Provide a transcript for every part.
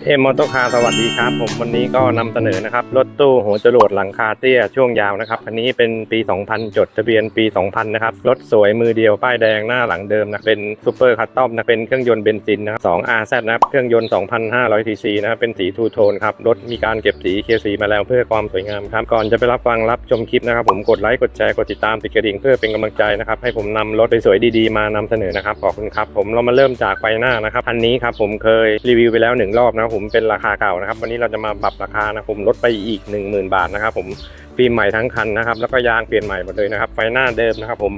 SM มมอเตอร์คาร์สวัสดีครับ ผมวันนี้ก็นำเสนอนะครับ รถตู้หัวจรวดหลังคาเตี้ยช่วงยาวนะครับอันนี้เป็นปี 2000 จดทะเบียนปี 2000 นะครับ รถสวยมือเดียวป้ายแดงหน้าหลังเดิมนะ เป็นซูเปอร์คัสตอมนะ เป็นเครื่องยนต์เบนซินนะครับ 2 RZ นะครับ เครื่องยนต์ 2,500 cc นะครับ เป็นสีทูโทนครับ รถมีการเก็บสีเคสีมาแล้วเพื่อความสวยงามครับ ก่อนจะไปรับฟังรับชมคลิปนะครับ ผมกดไลค์กดแชร์กดติดตามติดกระดิ่งเพื่อเป็นกำลังใจนะครับ ให้ผมนำรถสวยๆดีๆ มานำเสนอนะครับขอบคุณครับผมเรามาเริ่มจากไฟหน้านะครับคันนี้ครับผมเคยรีวิวไปแล้วหนึ่งรอบนะครับผมเป็นราคาเก่านะครับ วันนี้เราจะมาปรับราคานะผมลดไปอีก 10,000 บาทนะครับผมฟิล์มใหม่ทั้งคันนะครับ แล้วก็ยางเปลี่ยนใหม่หมดเลยนะครับ ไฟหน้าเดิมนะครับ ผม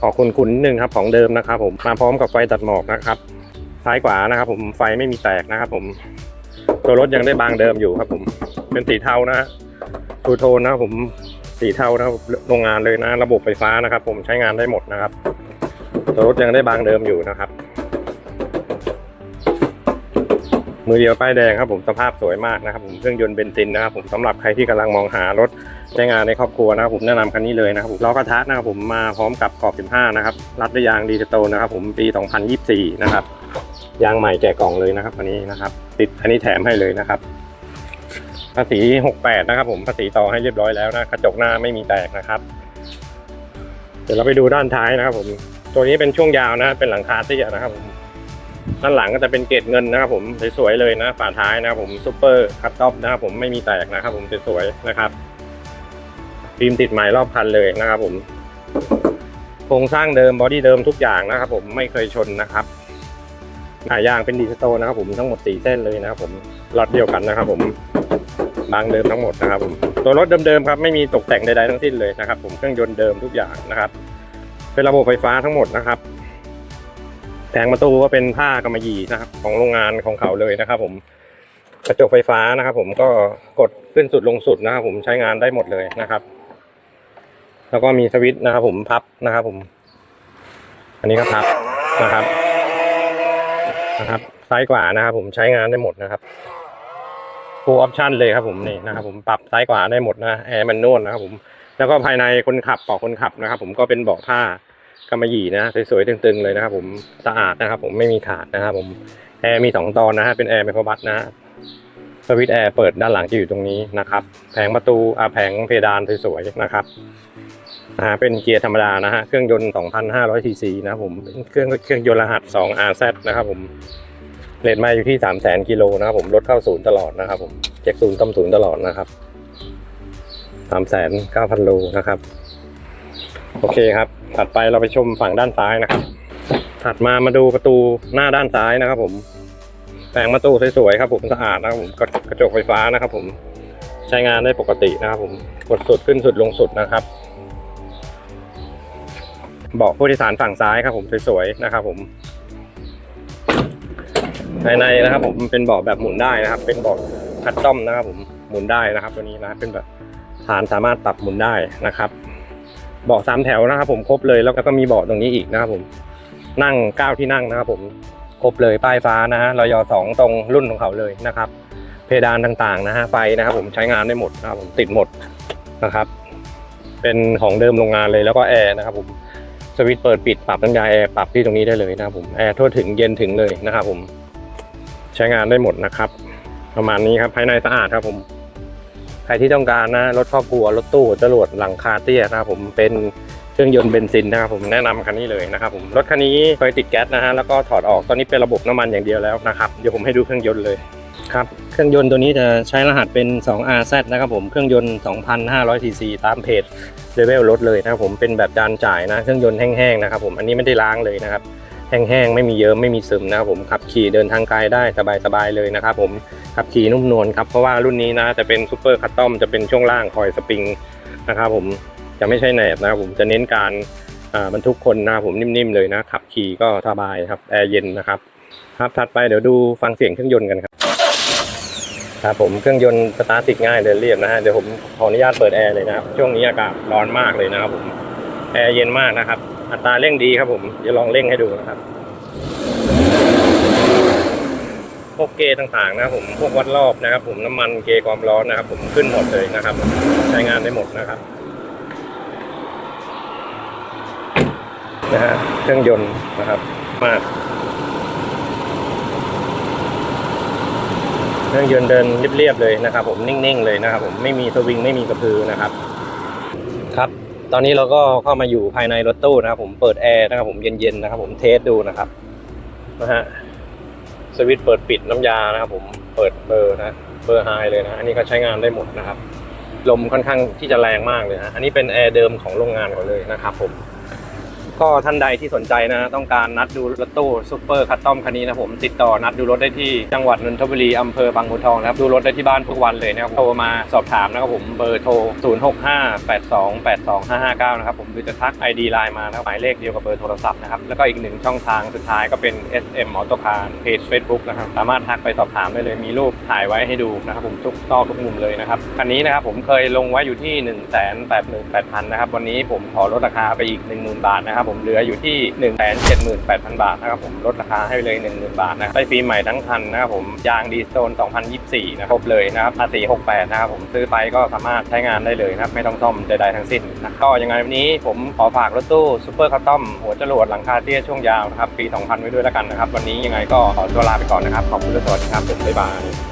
ขอคุณคุณนิดนึงครับของเดิมนะครับ ผมมาพร้อมกับไฟตัดหมอกนะครับซ้ายขวานะครับ ผมไฟไม่มีแตกนะครับ ผมตัวรถยังได้บางเดิมอยู่ครับ ผมเป็นสีเทานะฮะทูโทนนะครับผมสีเทานะครับโรงงานเลยนะ ระบบไฟฟ้านะครับ ผมใช้งานได้หมดนะครับ ตัวรถยังได้บางเดิมอยู่นะครับ มือเดียวป้ายแดงครับผมสภาพสวยมากนะครับผมเครื่องยนต์เบนซินนะครับผมสำหรับใครที่กำลังมองหารถใช้งานในครอบครัวนะครับผมแนะนำคันนี้เลยนะครับผมล้อกระทะนะครับผมมาพร้อมกับขอบ 15 นะครับรัดด้วยยางดีสโตนนะครับผมปี 2024 นะครับยางใหม่แกะกล่องเลยนะครับอันนี้นะครับ ติดอันนี้แถมให้เลยนะครับภาษี 68 นะครับผมภาษีต่อให้เรียบร้อยแล้วนะกระจกหน้าไม่มีแตกนะครับ เดี๋ยวเราไปดูด้านท้ายนะครับผมตัวนี้เป็นช่วงยาวนะเป็นหลังคาเตี้ยนะครับผม ด้านหลังก็จะเป็นเกรดเงินนะครับผมสวยๆเลยนะฝาท้ายนะครับผมซูเปอร์คัตต็อปนะครับผมไม่มีแตกนะครับผมสวยๆนะครับฟิล์มติดใหม่รอบคันเลยนะครับผมโครงสร้างเดิมบอดี้เดิมทุกอย่างนะครับผมไม่เคยชนนะครับหน้ายางเป็นดิจิตนะครับผมทั้งหมดสี่เส้นเลยนะครับผมล็อตเดียวกันนะครับผมบางเดิมทั้งหมดนะครับผมตัวรถเดิมๆครับไม่มีตกแต่งใดๆทั้งสิ้นเลยนะครับ ผมเครื่องยนต์เดิมทุกอย่างนะครับ เป็นระบบไฟฟ้าทั้งหมดนะครับ แผงประตูก็เป็นผ้ากำมะหยี่นะครับ ของโรงงานของเขาเลยนะครับ ผมกระจกไฟฟ้านะครับ ผมก็กดขึ้นสุดลงสุดนะครับ ผมใช้งานได้หมดเลยนะครับ แล้วก็มีสวิตช์นะครับ ผมพับนะครับ ผม อันนี้ก็พับนะครับนะครับซ้ายขวานะครับ ผมใช้งานได้หมดนะครับ full option เลยครับ ผมนี่นะครับ ผมปรับซ้ายขวาได้หมดนะแอร์มันนวลนะครับ ผมแล้วก็ภายในคนขับเบาะคนขับนะครับ ผมก็เป็นเบาะผ้า กำมะหยี่นะสวยๆตึงๆเลยนะครับ ผมสะอาดนะครับ ผมไม่มีขาดนะครับ ผมแอร์มีสองตอนนะฮะเป็นแอร์ไมโครบัสนะสวิตแอร์เปิดด้านหลังจะอยู่ตรงนี้นะครับ แผงประตูอาแผงเพดานสวยๆนะครับอ่าเป็นเกียร์ธรรมดานะฮะเครื่องยนต์ 2,500ซีซีนะครับผมเป็นเครื่องเครื่องยนต์รหัส 2RZ นะครับ ผมเรทมาอยู่ที่ 300,000กิโลนะครับผมรถเข้าศูนย์ตลอดนะครับ ผมเช็คศูนย์ต้มศูนย์ตลอดนะครับ3,900โลนะครับ โอเคครับ ถัดไปเราไปชมฝั่งด้านซ้ายนะครับ ถัดมามาดูประตูหน้าด้านซ้ายนะครับ ผมแผงประตูสวยๆครับ ผมสะอาดนะครับผมกระจกไฟฟ้านะครับ ผมใช้งานได้ปกตินะครับ ผมกดสุดขึ้นสุดลงสุดนะครับเบาะผู้โดยสารฝั่งซ้ายครับ ผมสวยๆนะครับ ผมภายในนะครับ ผมเป็นเบาะแบบหมุนได้นะครับ เป็นเบาะคัสตอมนะครับ ผมหมุนได้นะครับ ตัวนี้นะเป็นแบบฐานสามารถปรับหมุนได้นะครับ เบาะสามแถวนะครับผมครบเลยแล้วก็มีเบาะตรงนี้อีกนะครับผมนั่งเก้าที่นั่งนะครับผมครบเลยป้ายฟ้านะฮะรอยสองตรงรุ่นของเขาเลยนะครับ เพดานต่างๆนะฮะไฟนะครับผมใช้งานได้หมดนะครับผมติดหมดนะครับ เป็นของเดิมโรงงานเลยแล้วก็แอร์นะครับผมสวิตช์เปิดปิดปรับน้ำยาแอร์ปรับที่ตรงนี้ได้เลยนะครับผมแอร์ทั่วถึงเย็นถึงเลยนะครับผมใช้งานได้หมดนะครับ ประมาณนี้ครับภายในสะอาดครับผม ใครที่ต้องการนะรถครอบครัวรถตู้จรวดหลังคาเตี้ยนะครับผมเป็นเครื่องยนต์เบนซินนะครับผมแนะนำคันนี้เลยนะครับผมรถคันนี้เคยติดแก๊สนะฮะแล้วก็ถอดออกตอนนี้เป็นระบบน้ำมันอย่างเดียวแล้วนะครับเดี๋ยวผมให้ดูเครื่องยนต์เลยครับเครื่องยนต์ตัวนี้จะใช้รหัสเป็น 2RZ นะครับผมเครื่องยนต์ 2,500 cc ตามเพจเลเวลรถเลยนะครับผมเป็นแบบจานจ่ายนะเครื่องยนต์แห้งๆนะครับผมอันนี้ไม่ได้ล้างเลยนะครับ แห้งๆ ไม่มีเยิ้มไม่มีซึมนะครับผมขับขี่เดินทางไกลได้สบายๆเลยนะครับผมขับขี่นุ่มนวลครับเพราะว่ารุ่นนี้นะจะเป็นซูเปอร์คัตตอมจะเป็นช่วงล่างคอยสปริงนะครับผมจะไม่ใช่แหนบนะครับผมจะเน้นการบรรทุกคนนะครับผมนิ่มๆเลยนะขับขี่ก็สบายครับแอร์เย็นนะครับครับถัดไปเดี๋ยวดูฟังเสียงเครื่องยนต์กันครับครับผมเครื่องยนต์สตาร์ทติดง่ายเดินเรียบนะฮะเดี๋ยวผมขออนุญาตเปิดแอร์เลยนะครับช่วงนี้อากาศร้อนมากเลยนะครับผมแอร์เย็นมากนะครับ อัตราเร่งดีครับผมเดี๋ยวลองเร่งให้ดูนะครับพวกเกย์ต่างๆนะครับผมพวกวัดรอบนะครับ ผมน้ำมันเกย์ความร้อนนะครับ ผมขึ้นหมดเลยนะครับ ใช้งานได้หมดนะครับนะฮะเครื่องยนต์นะครับ มากเครื่องยนต์เดินเรียบๆเลยนะครับ ผมนิ่งๆเลยนะครับ ผมไม่มีสวิงไม่มีกระพือนะครับ ครับ ตอนนี้เราก็เข้ามาอยู่ภายในรถตู้นะครับผมเปิดแอร์นะครับผมเย็นๆนะครับผมเทสดูนะครับนะฮะสวิตช์เปิดปิดน้ำยานะครับผมเปิดเบอร์นะเบอร์ไฮเลยนะ อันนี้ก็ใช้งานได้หมดนะครับ ลมค่อนข้างที่จะแรงมากเลยนะ อันนี้เป็นแอร์เดิมของโรงงานก่อนเลยนะครับผม ก็ท่านใดที่สนใจนะต้องการนัดดูรถตู้ซูเปอร์คัสตอมคันนี้นะผมติดต่อนัดดูรถได้ที่จังหวัดนนทบุรีอำเภอบางบัวทองนะครับดูรถได้ที่บ้านทุกวันเลยนะครับโทรมาสอบถามนะครับผมเบอร์โทร 0658282559 นะครับผมหรือจะทัก ID ไลน์มานะครับหมายเลขเดียวกับเบอร์โทรศัพท์นะครับแล้วก็อีกหนึ่งช่องทางสุดท้ายก็เป็น SM Auto Car เพจ Facebook นะครับสามารถทักไปสอบถามได้เลยมีรูปถ่ายไว้ให้ดูนะครับผมทุกซอกทุกมุมเลยนะครับคันนี้นะครับผมเคยลงไว้อยู่ที่ 1 8 8 8 0 0 0นะครับวันนี้ผมขอลดราคาไปอีก 10,000 บาทนะครับผมเหลืออยู่ที่ 1 7 8 0 0 0 บาทนะครับผมลดราคาให้เลย 10,000 บาทนะได้ฟิล์มใหม่ทั้งคันนะครับผมยางดีโซน 2024 นะครับครบเลยนะครับภาษี68 นะครับผมซื้อไปก็สามารถใช้งานได้เลยนะครับไม่ต้องซ่อมใดๆทั้งสิ้นนะก็ยังไงวันนี้ผมขอฝากรถตู้ซูเปอร์คัสตอมหัวจรวดหลังคาเตี้ยช่วงยาวนะครับปี 2000 ไว้ด้วยแล้วกันนะครับ วันนี้ยังไงก็ขอตัวลาไปก่อนนะครับ ขอบคุณและสวัสดีครับผมบ๊ายบาย